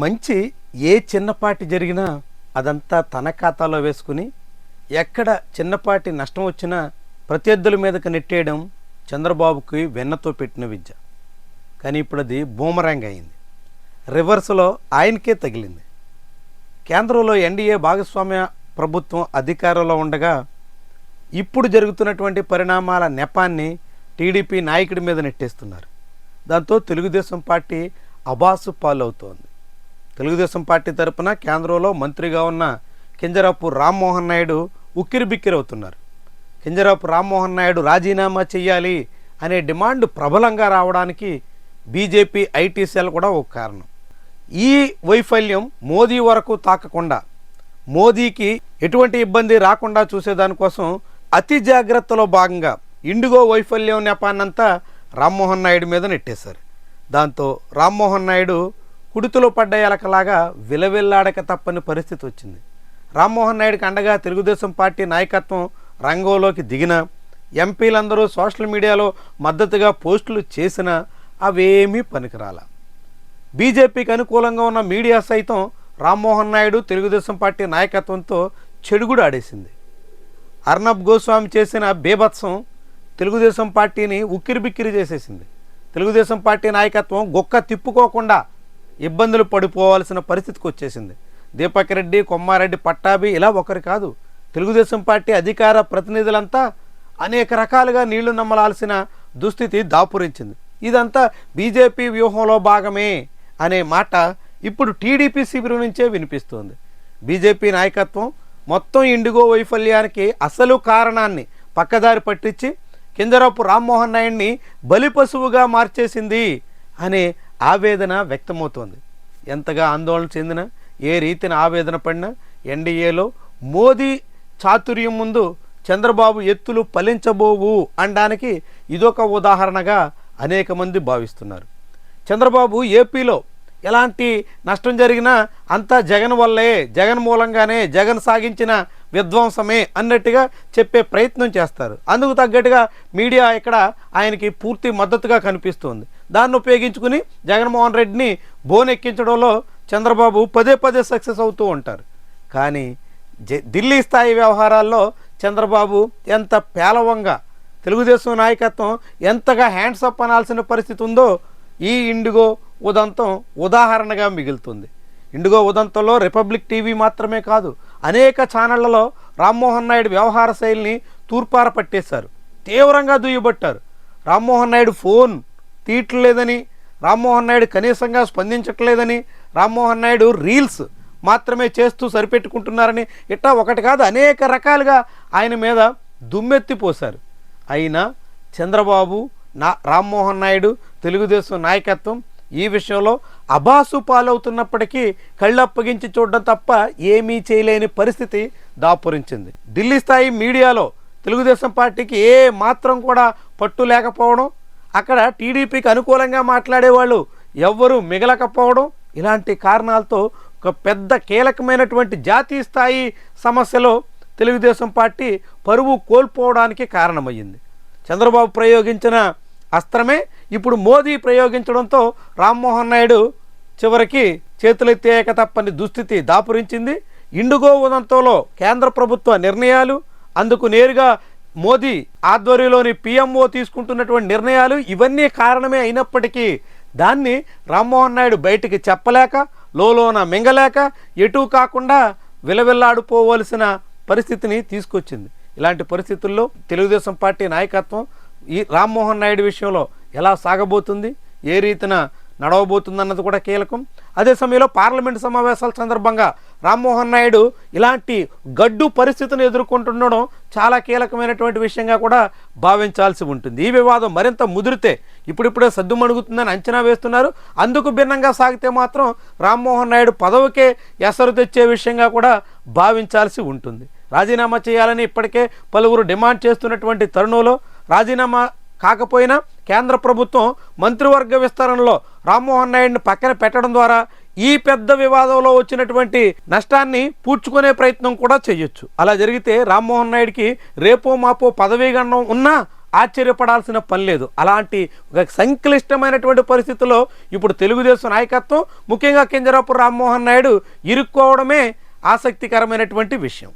మంచి ఏ చిన్నపాటి జరిగినా అదంతా తన ఖాతాలో వేసుకుని ఎక్కడ చిన్నపాటి నష్టం వచ్చినా ప్రత్యర్థుల మీదకి నెట్టేయడం చంద్రబాబుకి వెన్నతో పెట్టిన విద్య. కానీ ఇప్పుడు అది బూమరాంగ్ అయింది. రివర్స్లో ఆయనకే తగిలింది. కేంద్రంలో ఎన్డీఏ భాగస్వామ్య ప్రభుత్వం అధికారంలో ఉండగా ఇప్పుడు జరుగుతున్నటువంటి పరిణామాల నెపాన్ని టీడీపీ నాయకుడి మీద నెట్టేస్తున్నారు. దాంతో తెలుగుదేశం పార్టీ అబాసు పాలవుతోంది. తెలుగుదేశం పార్టీ తరపున కేంద్రంలో మంత్రిగా ఉన్న కింజరాపు రామ్మోహన్ నాయుడు ఉక్కిరి బిక్కిరి అవుతున్నారు. కింజరాపు రామ్మోహన్ నాయుడు రాజీనామా చేయాలి అనే డిమాండ్ ప్రబలంగా రావడానికి బీజేపీ ఐటీ సెల్ కూడా ఒక కారణం. ఈ వైఫల్యం మోదీ వరకు తాకకుండా మోదీకి ఎటువంటి ఇబ్బంది రాకుండా చూసేదానికోసం అతి జాగ్రత్తలో భాగంగా ఇండిగో వైఫల్యం నెపాన్నంతా రామ్మోహన్ నాయుడు మీద నెట్టేశారు. దాంతో రామ్మోహన్ నాయుడు కుడితులో పడ్డ ఎలకలాగా విలవిల్లాడక తప్పని పరిస్థితి వచ్చింది. రామ్మోహన్ నాయుడుకి అండగా తెలుగుదేశం పార్టీ నాయకత్వం రంగంలోకి దిగిన ఎంపీలందరూ సోషల్ మీడియాలో మద్దతుగా పోస్టులు చేసినా అవేమీ పనికిరాల. బీజేపీకి అనుకూలంగా ఉన్న మీడియా సైతం రామ్మోహన్ నాయుడు తెలుగుదేశం పార్టీ నాయకత్వంతో చెడుగుడు ఆడేసింది. అర్నబ్ గోస్వామి చేసిన బేభత్సం తెలుగుదేశం పార్టీని ఉక్కిరిబిక్కిరి చేసేసింది. తెలుగుదేశం పార్టీ నాయకత్వం గొక్క తిప్పుకోకుండా ఇబ్బందులు పడిపోవాల్సిన పరిస్థితికి వచ్చేసింది. దీపక్ రెడ్డి కొమ్మారెడ్డి పట్టాభి ఇలా ఒకరు కాదు. తెలుగుదేశం పార్టీ అధికార ప్రతినిధులంతా అనేక రకాలుగా నీళ్ళు నమ్మలాల్సిన దుస్థితి దాపురించింది. ఇదంతా బీజేపీ వ్యూహంలో భాగమే అనే మాట ఇప్పుడు టీడీపీ శిబిరం నుంచే వినిపిస్తోంది. బీజేపీ నాయకత్వం మొత్తం ఇండిగో వైఫల్యానికి అసలు కారణాన్ని పక్కదారి పట్టించి కిందరపు రామ్మోహన్ నాయుడిని బలిపశువుగా మార్చేసింది అనే ఆవేదన వ్యక్తమవుతోంది. ఎంతగా ఆందోళన చెందిన ఏ రీతిన ఆవేదన పడినా ఎన్డీఏలో మోదీ చాతుర్యం ముందు చంద్రబాబు ఎత్తులు ఫలించబోవు అనడానికి ఇదొక ఉదాహరణగా అనేక మంది భావిస్తున్నారు. చంద్రబాబు ఏపీలో ఎలాంటి నష్టం జరిగినా అంతా జగన్ వల్లే జగన్ మూలంగానే జగన్ సాగించిన విధ్వంసమే అన్నట్టుగా చెప్పే ప్రయత్నం చేస్తారు. అందుకు తగ్గట్టుగా మీడియా ఇక్కడ ఆయనకి పూర్తి మద్దతుగా కనిపిస్తుంది. దాన్ని ఉపయోగించుకుని జగన్మోహన్ రెడ్డిని బోనెక్కించడంలో చంద్రబాబు పదే పదే సక్సెస్ అవుతూ ఉంటారు. కానీ ఢిల్లీ స్థాయి వ్యవహారాల్లో చంద్రబాబు ఎంత పేలవంగా తెలుగుదేశం నాయకత్వం ఎంతగా హ్యాండ్స్ అప్ అనాల్సిన పరిస్థితి ఉందో ఈ ఇండిగో ఉదంతం ఉదాహరణగా మిగులుతుంది. ఇండిగో ఉదంతంలో రిపబ్లిక్ టీవీ మాత్రమే కాదు అనేక ఛానళ్ళలో రామ్మోహన్ నాయుడు వ్యవహార శైలిని తూర్పార పట్టేశారు తీవ్రంగా దుయ్యబట్టారు. రామ్మోహన్ నాయుడు ఫోన్ తీయట్లేదని రామ్మోహన్ నాయుడు కనీసంగా స్పందించట్లేదని రామ్మోహన్ నాయుడు రీల్స్ మాత్రమే చేస్తూ సరిపెట్టుకుంటున్నారని ఇట్లా ఒకటి కాదు అనేక రకాలుగా ఆయన మీద దుమ్మెత్తిపోశారు అయినా చంద్రబాబు నా రామ్మోహన్ నాయుడు తెలుగుదేశం నాయకత్వం ఈ విషయంలో అబాసు పాలవుతున్నప్పటికీ కళ్ళప్పగించి చూడడం తప్ప ఏమీ చేయలేని పరిస్థితి దాపురించింది. ఢిల్లీ స్థాయి మీడియాలో తెలుగుదేశం పార్టీకి ఏ మాత్రం కూడా పట్టు లేకపోవడం అక్కడ టీడీపీకి అనుకూలంగా మాట్లాడేవాళ్ళు ఎవ్వరూ మిగలకపోవడం ఇలాంటి కారణాలతో ఒక పెద్ద కీలకమైనటువంటి జాతీయ స్థాయి సమస్యలో తెలుగుదేశం పార్టీ పరువు కోల్పోవడానికి కారణమయ్యింది. చంద్రబాబు ప్రయోగించిన అస్త్రమే ఇప్పుడు మోదీ ప్రయోగించడంతో రామ్మోహన్ నాయుడు చివరికి చేతులెత్తేయక తప్పని దుస్థితి దాపురించింది. ఇండుగో ఉదంతంలో కేంద్ర ప్రభుత్వ నిర్ణయాలు అందుకు నేరుగా మోదీ ఆధ్వర్యంలోని పిఎంఓ తీసుకుంటున్నటువంటి నిర్ణయాలు ఇవన్నీ కారణమే అయినప్పటికీ దాన్ని రామ్మోహన్ నాయుడు బయటికి చెప్పలేక లోలోన మింగలేక ఎటూ కాకుండా విలవిల్లాడిపోవలసిన పరిస్థితిని తీసుకొచ్చింది. ఇలాంటి పరిస్థితుల్లో తెలుగుదేశం పార్టీ నాయకత్వం ఈ రామ్మోహన్ నాయుడు విషయంలో ఎలా సాగబోతుంది ఏ రీతిన నడవబోతుందన్నది కూడా కీలకం. అదే సమయంలో పార్లమెంట్ సమావేశాల సందర్భంగా రామ్మోహన్ నాయుడు ఇలాంటి గడ్డు పరిస్థితిని ఎదుర్కొంటుండడం చాలా కీలకమైనటువంటి విషయంగా కూడా భావించాల్సి ఉంటుంది. ఈ వివాదం మరింత ముదిరితే ఇప్పుడిప్పుడే సద్దుమణుగుతుందని అంచనా వేస్తున్నారు. అందుకు భిన్నంగా సాగితే మాత్రం రామ్మోహన్ నాయుడు పదవికే ఎసరు తెచ్చే విషయంగా కూడా భావించాల్సి ఉంటుంది. రాజీనామా చేయాలని ఇప్పటికే పలువురు డిమాండ్ చేస్తున్నటువంటి తరుణంలో రాజీనామా కాకపోయినా కేంద్ర ప్రభుత్వం మంత్రివర్గ విస్తరణలో రామ్మోహన్ నాయుడిని పక్కన పెట్టడం ద్వారా ఈ పెద్ద వివాదంలో వచ్చినటువంటి నష్టాన్ని పూడ్చుకునే ప్రయత్నం కూడా చేయొచ్చు. అలా జరిగితే రామ్మోహన్ నాయుడికి రేపో మాపో పదవీ గండం ఉన్నా ఆశ్చర్యపడాల్సిన పని లేదు. అలాంటి ఒక సంక్లిష్టమైనటువంటి పరిస్థితుల్లో ఇప్పుడు తెలుగుదేశం నాయకత్వం ముఖ్యంగా కింజరాపు రామ్మోహన్ నాయుడు ఇరుక్కోవడమే ఆసక్తికరమైనటువంటి విషయం.